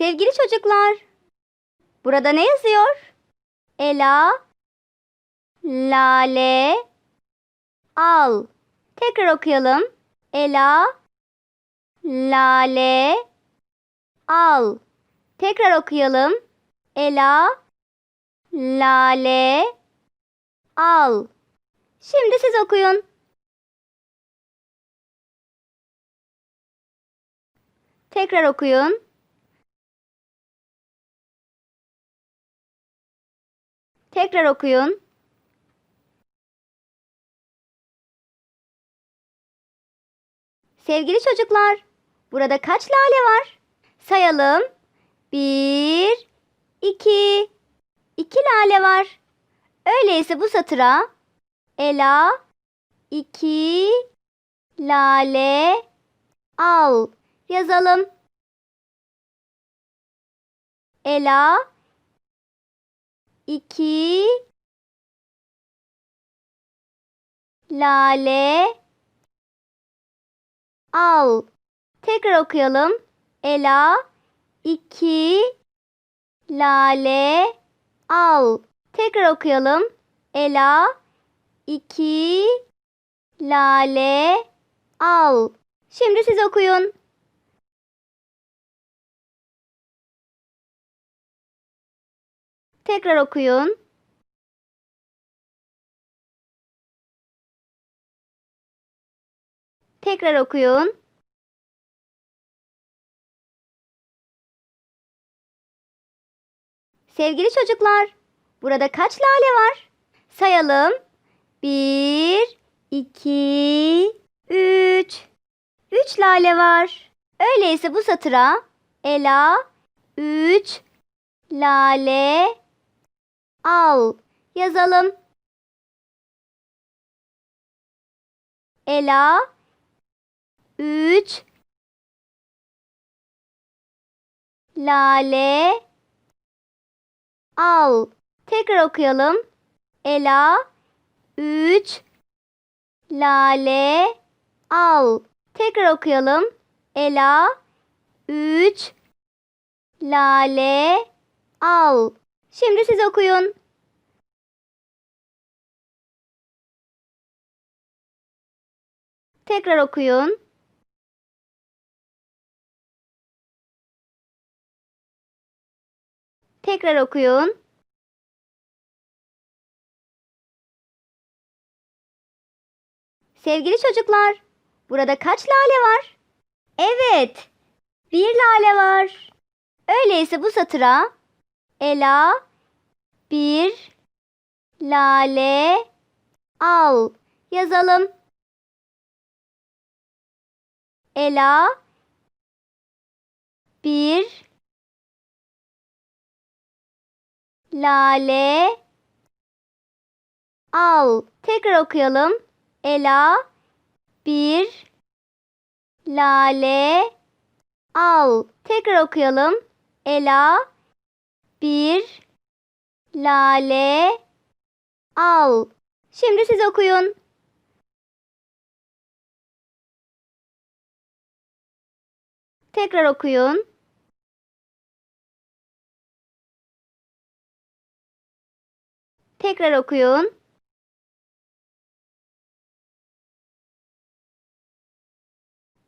Sevgili çocuklar, burada ne yazıyor? Ela, lale, al. Tekrar okuyalım. Ela, lale, al. Tekrar okuyalım. Ela, lale, al. Şimdi siz okuyun. Tekrar okuyun. Tekrar okuyun. Sevgili çocuklar, burada kaç lale var? Sayalım. Bir, iki, iki lale var. Öyleyse bu satıra Ela, iki, lale, al yazalım. Ela, iki, lale, al. Tekrar okuyalım. Ela, iki, lale, al. Tekrar okuyalım. Ela, iki, lale, al. Şimdi siz okuyun. Tekrar okuyun. Tekrar okuyun. Sevgili çocuklar, burada kaç lale var? Sayalım. Bir, iki, üç. Üç lale var. Öyleyse bu satıra Ela, üç, lale, al yazalım. Ela, üç, lale, al. Tekrar okuyalım. Ela, üç, lale, al. Tekrar okuyalım. Ela, üç, lale, al. Şimdi siz okuyun. Tekrar okuyun. Tekrar okuyun. Sevgili çocuklar, burada kaç lale var? Evet, bir lale var. Öyleyse bu satıra Ela, bir, lale, al yazalım. Ela, bir, lale, al. Tekrar okuyalım. Ela, bir, lale, al. Tekrar okuyalım. Ela, bir, lale, al. Şimdi siz okuyun. Tekrar okuyun. Tekrar okuyun.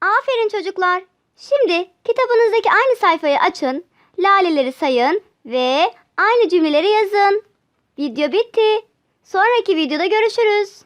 Aferin çocuklar. Şimdi kitabınızdaki aynı sayfayı açın, laleleri sayın ve aynı cümleleri yazın. Video bitti. Sonraki videoda görüşürüz.